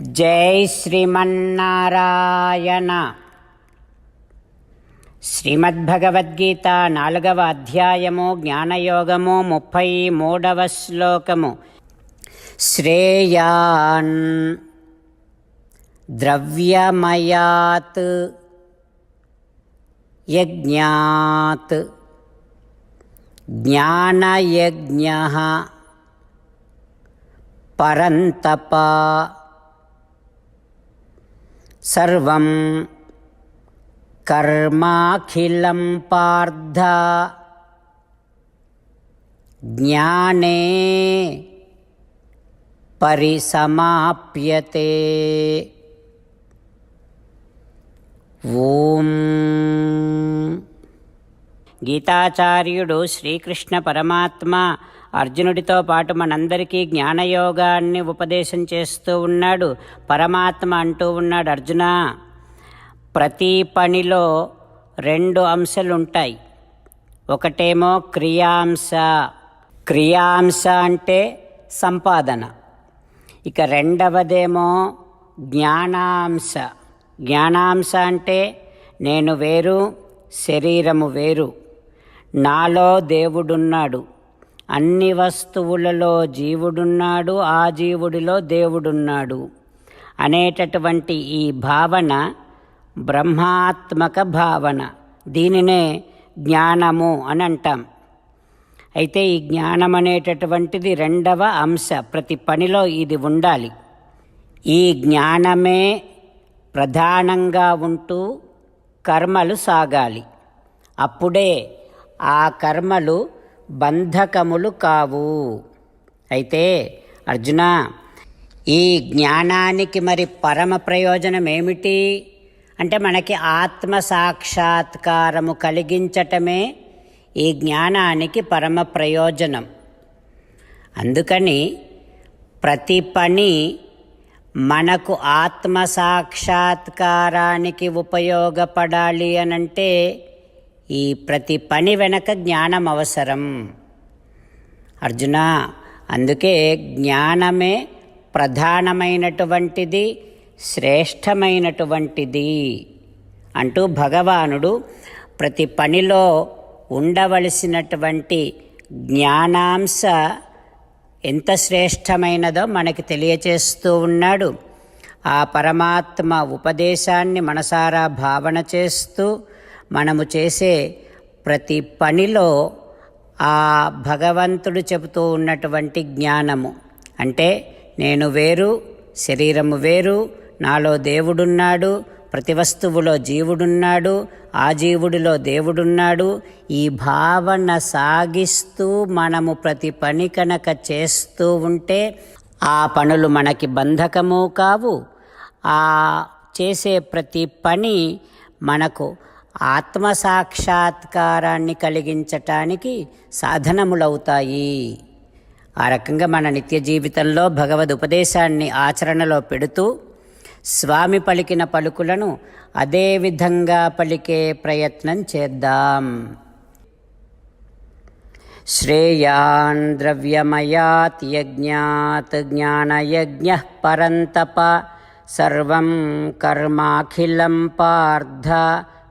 జై శ్రీమన్నారాయణ. శ్రీమద్భగవద్గీత నాలుగవ అధ్యాయము జ్ఞానయోగము ముప్పై మూడవ శ్లోకము. శ్రేయాన్ ద్రవ్యమయాత్ యజ్ఞాత్ జ్ఞానయజ్ఞ పరంతపా సర్వం కర్మాఖిలం పార్థ జ్ఞానే పరిసమాప్యతే. ఓం గీతాచార్యుడు శ్రీకృష్ణ పరమాత్మ అర్జునుడితో పాటు మనందరికీ జ్ఞానయోగాన్ని ఉపదేశం చేస్తూ ఉన్నాడు. పరమాత్మ అంటూ ఉన్నాడు అర్జున. ప్రతి పనిలో రెండు అంశాలు ఉంటాయి ఒకటేమో క్రియాంశ. క్రియాంశ అంటే సంపాదన. ఇక రెండవదేమో జ్ఞానాంశ. జ్ఞానాంశ అంటే నేను వేరు శరీరము వేరు. నాలో దేవుడున్నాడు. అన్ని వస్తువులలో జీవుడున్నాడు ఆ జీవుడిలో దేవుడున్నాడు. అనేటటువంటి ఈ భావన బ్రహ్మాత్మక భావన. దీనినే జ్ఞానము అని అంటాం. అయితే ఈ జ్ఞానం అనేటటువంటిది రెండవ అంశ. ప్రతి పనిలో ఇది ఉండాలి. ఈ జ్ఞానమే ప్రధానంగా ఉంటూ కర్మలు సాగాలి. అప్పుడే ఆ కర్మలు బంధకములు కావు. అయితే అర్జున ఈ జ్ఞానానికి మరి పరమ ప్రయోజనం ఏమిటి? అంటే మనకి ఆత్మ సాక్షాత్కారము కలిగించటమే ఈ జ్ఞానానికి పరమ ప్రయోజనం. అందుకని ప్రతి పని మనకు ఆత్మ సాక్షాత్కారానికి ఉపయోగపడాలి అనంటే ఈ ప్రతి పని వెనక జ్ఞానం అవసరం. అర్జున అందుకే జ్ఞానమే ప్రధానమైనటువంటిది శ్రేష్టమైనటువంటిది అంటూ భగవానుడు ప్రతి పనిలో ఉండవలసినటువంటి జ్ఞానాంశ ఎంత శ్రేష్టమైనదో మనకి తెలియచేస్తూ ఉన్నాడు. ఆ పరమాత్మ ఉపదేశాన్ని మనసారా భావన చేస్తూ మనము చేసే ప్రతి పనిలో ఆ భగవంతుడు చెబుతూ ఉన్నటువంటి జ్ఞానము. అంటే నేను వేరు శరీరము వేరు నాలో దేవుడున్నాడు ప్రతి వస్తువులో జీవుడున్నాడు ఆ జీవుడిలో దేవుడున్నాడు ఈ భావన సాగిస్తూ మనము ప్రతి పని కనుక చేస్తూ ఉంటే ఆ పనులు మనకి బంధకము కావు. ఆ చేసే ప్రతి పని మనకు ఆత్మ సాక్షాత్కారాన్ని కలిగించటానికి సాధనములవుతాయి. ఆ రకంగా మన నిత్య జీవితంలో భగవద్ ఉపదేశాన్ని ఆచరణలో పెడుతూ స్వామి పలికిన పలుకులను అదే విధంగా పలికే ప్రయత్నం చేద్దాం. శ్రేయాన్ ద్రవ్యమయాత్ యజ్ఞాత్ జ్ఞానయజ్ఞ పరంతప సర్వం కర్మాఖిలం పార్థ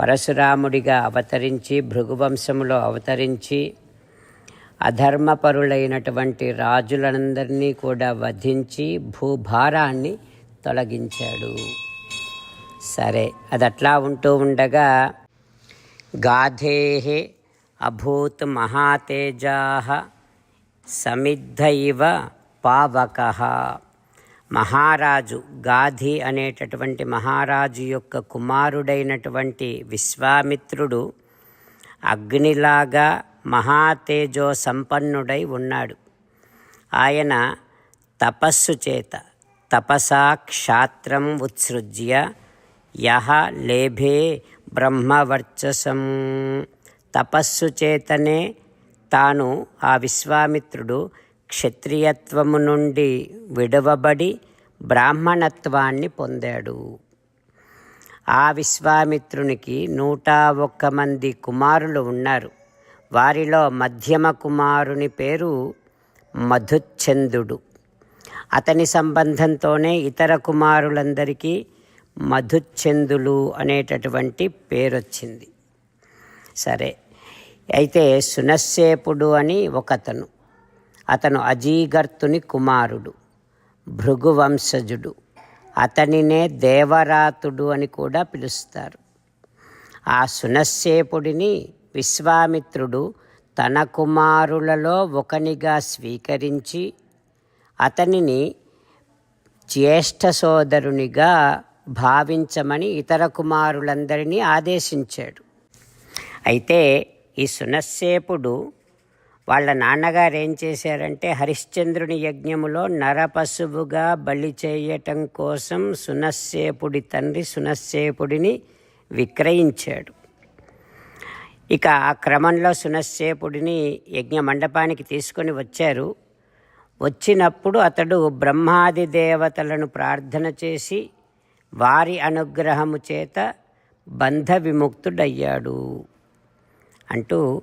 పరశురాముడిగా అవతరించి భృగువంశములో అవతరించి అధర్మపరులైనటువంటి రాజులందరినీ కూడా వధించి భూభారాన్ని తొలగించాడు. సరే అది అట్లా ఉంటూ ఉండగా గాధే అభూత్ మహాతేజా సమిద్ధ ఇవ పావక. మహారాజు గాధి అనేటటువంటి మహారాజు యొక్క కుమారుడైనటువంటి విశ్వామిత్రుడు అగ్నిలాగా మహాతేజో సంపన్నుడై ఉన్నాడు. ఆయన తపస్సు చేత తపసా క్షాత్రం ఉత్సృజ్య యహ లేభే బ్రహ్మవర్చసం. తపస్సు చేతనే తాను ఆ విశ్వామిత్రుడు క్షత్రియత్వము నుండి విడవబడి బ్రాహ్మణత్వాన్ని పొందాడు. ఆ విశ్వామిత్రునికి నూట ఒక్క మంది కుమారులు ఉన్నారు. వారిలో మధ్యమ కుమారుని పేరు మధుచ్ఛందుడు అతని సంబంధంతోనే ఇతర కుమారులందరికీ మధుచ్ఛందులు అనేటటువంటి పేరొచ్చింది. సరే అయితే సునశ్శేపుడు అని ఒకతను. అతను అజీగర్తుని కుమారుడు భృగువంశజుడు. అతనినే దేవరాతుడు అని కూడా పిలుస్తారు. ఆ సునశ్శేపుడిని విశ్వామిత్రుడు తన కుమారులలో ఒకనిగా స్వీకరించి అతనిని జ్యేష్ఠ సోదరునిగా భావించమని ఇతర కుమారులందరినీ ఆదేశించాడు. అయితే ఈ సునశ్శేపుడు వాళ్ళ నాన్నగారు ఏం చేశారంటే హరిశ్చంద్రుని యజ్ఞములో నరపశువుగా బలి చేయటం కోసం సునస్సేపుడి తండ్రి సునస్సేపుడిని విక్రయించాడు. ఇక ఆ క్రమంలో సునస్సేపుడిని యజ్ఞ మండపానికి తీసుకొని వచ్చారు. వచ్చినప్పుడు అతడు బ్రహ్మాది దేవతలను ప్రార్థన చేసి వారి అనుగ్రహము చేత బంధ విముక్తుడయ్యాడు అంటూ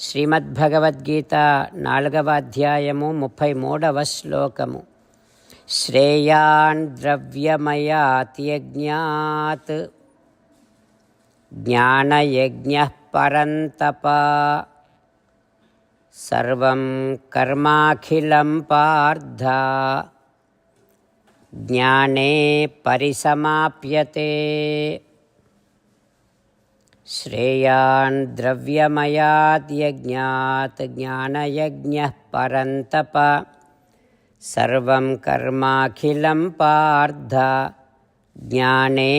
శ్రీమద్భగవద్గీత నాలుగవ అధ్యాయము ముప్పై మూడవ శ్లోకము. శ్రేయాన్ ద్రవ్యమయాత్యజ్ఞాత్ జ్ఞానయజ్ఞ పరంతప సర్వం కర్మాఖిలం పార్థ జ్ఞానే పరిసమాప్యతే. श्रेयान् द्रव्यमयाद्यज्ञात् ज्ञानयज्ञः परन्तप सर्वं कर्माखिलं पार्थ ज्ञाने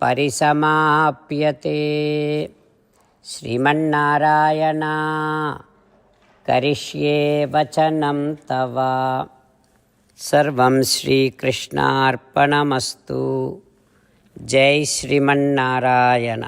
परिसमाप्यते श्रीमन्नारायण करिष्ये वचनं तव सर्वं श्रीकृष्णार्पणमस्तु जय श्रीमन्नारायण